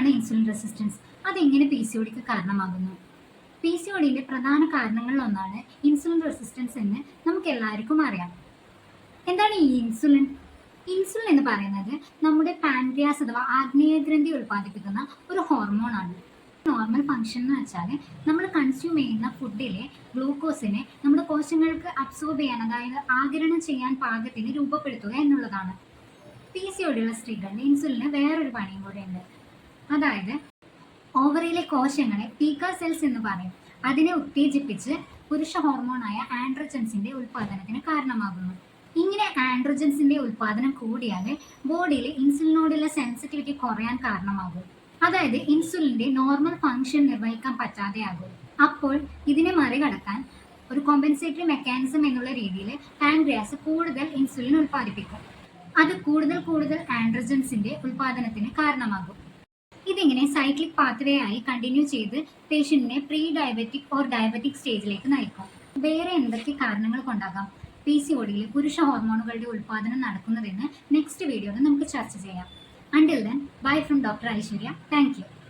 എന്താണ് insulin resistance അതെങ്ങനെ P C ഒടിക്ക് കാരണമാകുന്നു? പി സി ഒടിയുടെ പ്രധാന കാരണങ്ങളിലൊന്നാണ് ഇൻസുലിൻ റെസിസ്റ്റൻസ് എന്ന് നമുക്ക് എല്ലാവർക്കും അറിയാം. എന്താണ് ഈ ഇൻസുലിൻ ഇൻസുലിൻ എന്ന് പറയുന്നത് നമ്മുടെ പാൻക്രിയാസ് അഥവാ ആഗ്നേയഗ്രന്ഥി ഉൽപ്പാദിപ്പിക്കുന്ന ഒരു ഹോർമോണാണ് നോർമൽ ഫംഗ്ഷൻ എന്ന് വെച്ചാൽ നമ്മൾ കൺസ്യൂം ചെയ്യുന്ന ഫുഡിലെ ഗ്ലൂക്കോസിനെ നമ്മുടെ കോശങ്ങൾക്ക് അബ്സോർബ് ചെയ്യാൻ അതായത് ആഗിരണം ചെയ്യാൻ പാകത്തിന് രൂപപ്പെടുത്തുക എന്നുള്ളതാണ്. പി സി ഒടിയുള്ള സ്ത്രീകളിൽ ഇൻസുലിന് വേറൊരു പണിയും കൂടെ ഉണ്ട്. അതായത് ഓവറിയിലെ കോശങ്ങളെ പീക്ക സെൽസ് എന്ന് പറയും. അതിനെ ഉത്തേജിപ്പിച്ച് പുരുഷ ഹോർമോണായ ആൻഡ്രജൻസിന്റെ ഉൽപാദനത്തിന് കാരണമാകുന്നു. ഇങ്ങനെ ആൻഡ്രജൻസിന്റെ ഉൽപാദനം കൂടിയാൽ ബോഡിയിൽ ഇൻസുലിനോടുള്ള സെൻസിറ്റിവിറ്റി കുറയാൻ കാരണമാകും. അതായത് ഇൻസുലിന്റെ നോർമൽ ഫങ്ഷൻ നിർവഹിക്കാൻ പറ്റാതെയാകും. അപ്പോൾ ഇതിനെ മറികടക്കാൻ ഒരു കോമ്പൻസേറ്ററി മെക്കാനിസം എന്നുള്ള രീതിയിൽ പാൻക്രിയാസ് കൂടുതൽ ഇൻസുലിൻ ഉൽപ്പാദിപ്പിക്കും. അത് കൂടുതൽ കൂടുതൽ ആൻഡ്രജൻസിന്റെ ഉൽപാദനത്തിന് കാരണമാകും. ഇതിങ്ങനെ സൈക്ലിക് പാത്വേ ആയി കണ്ടിന്യൂ ചെയ്ത് പേഷ്യന്റിനെ പ്രീ ഡയബറ്റിക് ഓർ ഡയബറ്റിക് സ്റ്റേജിലേക്ക് നയിക്കും. വേറെ എന്തൊക്കെ കാരണങ്ങൾ കൊണ്ടാകാം പി സി ഒടിയിൽ പുരുഷ ഹോർമോണുകളുടെ ഉൽപാദനം നടക്കുന്നതെന്ന് നെക്സ്റ്റ് വീഡിയോയിൽ നമുക്ക് ചർച്ച ചെയ്യാം. Until then bye from doctor Aishwarya. Thank you